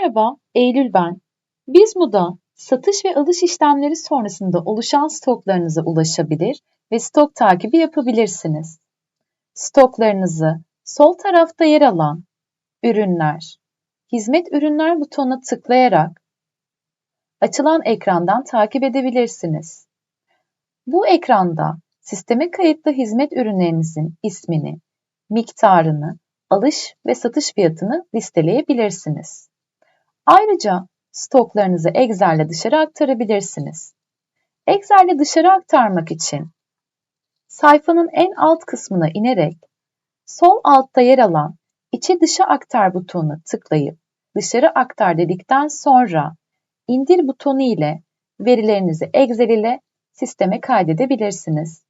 Merhaba, Eylül ben. Bizmu'da satış ve alış işlemleri sonrasında oluşan stoklarınıza ulaşabilir ve stok takibi yapabilirsiniz. Stoklarınızı sol tarafta yer alan Ürünler, Hizmet Ürünler butonuna tıklayarak açılan ekrandan takip edebilirsiniz. Bu ekranda sisteme kayıtlı hizmet ürünlerinizin ismini, miktarını, alış ve satış fiyatını listeleyebilirsiniz. Ayrıca stoklarınızı Excel ile dışarı aktarabilirsiniz. Excel ile dışarı aktarmak için sayfanın en alt kısmına inerek sol altta yer alan içe dışa aktar butonuna tıklayıp dışarı aktar dedikten sonra indir butonu ile verilerinizi Excel ile sisteme kaydedebilirsiniz.